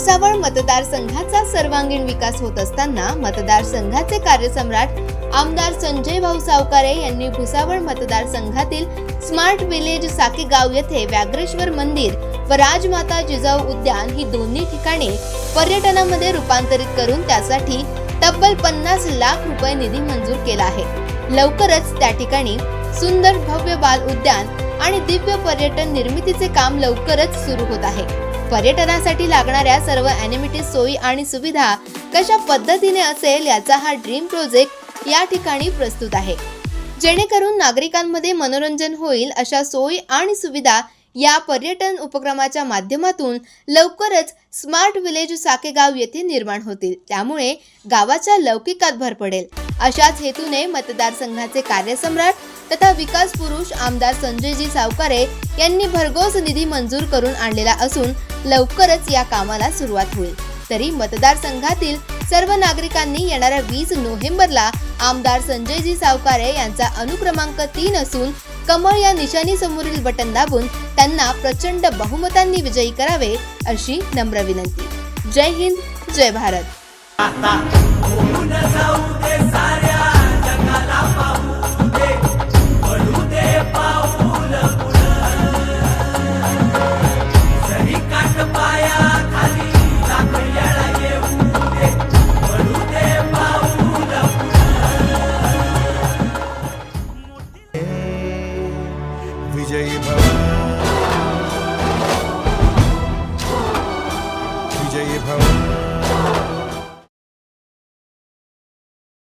भुसावळ मतदारसंघाचा सर्वांगीण विकास होत असताना मतदारसंघाचे कार्यसम्राट आमदार संजय भाऊ सावकारे यांनी भुसावळ मतदारसंघातील स्मार्ट विलेज साकेगाव येथे व्याघ्रेश्वर मंदिर व राजमाता जिजाऊ उद्यान ही दोन्ही ठिकाणी पर्यटनामध्ये रूपांतरित करून त्यासाठी तब्बल पन्नास लाख रुपये निधी मंजूर केला आहे. लवकरच त्या ठिकाणी सुंदर भव्य बाल उद्यान आणि दिव्य पर्यटन निर्मितीचे काम लवकरच सुरू होत आहे. पर्यटनासाठी लागणाऱ्या सर्व ॲनिमिटी सोयी आणि सुविधा कशा पद्धतीने असेल याचा हा ड्रीम प्रोजेक्ट या ठिकाणी प्रस्तुत आहे. जेणेकरून नागरिकांमध्ये मनोरंजन होईल अशा सोयी आणि सुविधा या पर्यटन उपक्रमाच्या माध्यमातून लवकरच स्मार्ट विलेज साकेगाव येथे निर्माण होतील. त्यामुळे गावाच्या लौकिकात भर पडेल. अशाच हेतूने मतदारसंघाचे कार्यसम्राट तथा विकास पुरुष आमदार संजयजी सावकारे यांनी भरघोस निधी मंजूर करून आणलेला असून लवकरच या कामाला सुरुवात होईल. तरी मतदारसंघातील सर्व नागरिकांनी येणाऱ्या वीस नोव्हेंबरला आमदार संजयजी सावकारे यांचा अनुक्रमांक तीन असून कमळ या निशाणी समोरील बटन दाबून त्यांना प्रचंड बहुमतांनी विजयी करावे अशी नम्र विनंती. जय हिंद जय भारत. Jay Bhavani.